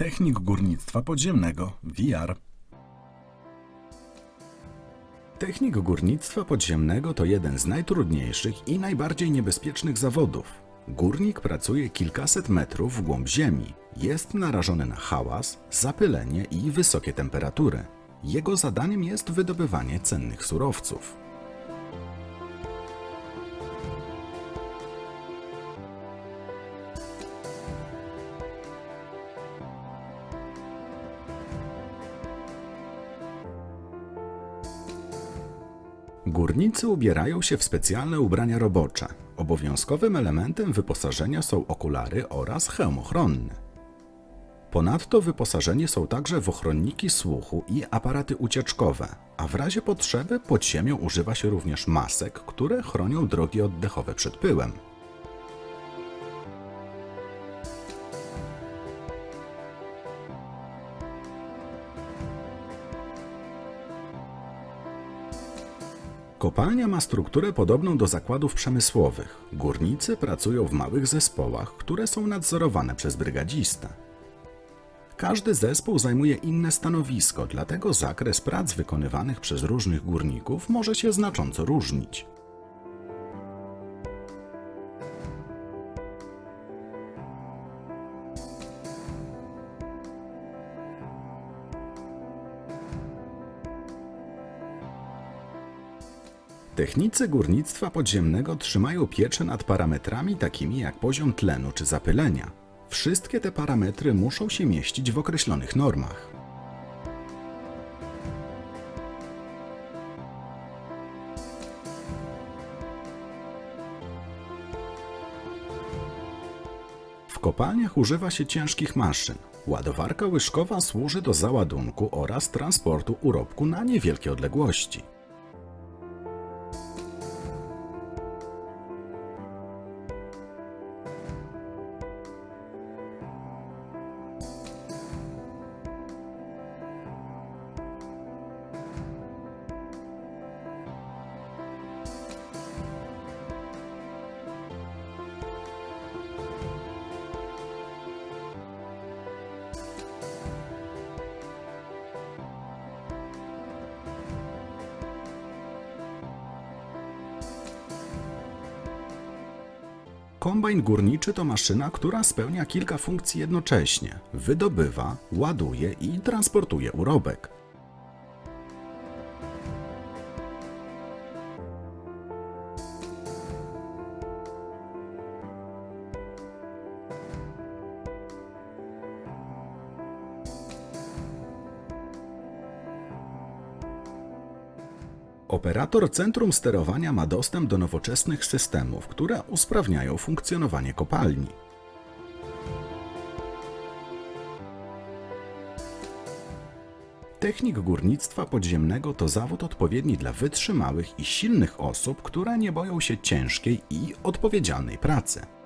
Technik Górnictwa Podziemnego VR. Technik górnictwa podziemnego to jeden z najtrudniejszych i najbardziej niebezpiecznych zawodów. Górnik pracuje kilkaset metrów w głąb ziemi. Jest narażony na hałas, zapylenie i wysokie temperatury. Jego zadaniem jest wydobywanie cennych surowców. Górnicy ubierają się w specjalne ubrania robocze. Obowiązkowym elementem wyposażenia są okulary oraz hełm ochronny. Ponadto wyposażeni są także w ochronniki słuchu i aparaty ucieczkowe, a w razie potrzeby pod ziemią używa się również masek, które chronią drogi oddechowe przed pyłem. Kopalnia ma strukturę podobną do zakładów przemysłowych. Górnicy pracują w małych zespołach, które są nadzorowane przez brygadzistę. Każdy zespół zajmuje inne stanowisko, dlatego zakres prac wykonywanych przez różnych górników może się znacząco różnić. Technicy górnictwa podziemnego trzymają pieczę nad parametrami takimi jak poziom tlenu czy zapylenia. Wszystkie te parametry muszą się mieścić w określonych normach. W kopalniach używa się ciężkich maszyn. Ładowarka łyżkowa służy do załadunku oraz transportu urobku na niewielkie odległości. Kombajn górniczy to maszyna, która spełnia kilka funkcji jednocześnie: wydobywa, ładuje i transportuje urobek. Operator centrum sterowania ma dostęp do nowoczesnych systemów, które usprawniają funkcjonowanie kopalni. Technik górnictwa podziemnego to zawód odpowiedni dla wytrzymałych i silnych osób, które nie boją się ciężkiej i odpowiedzialnej pracy.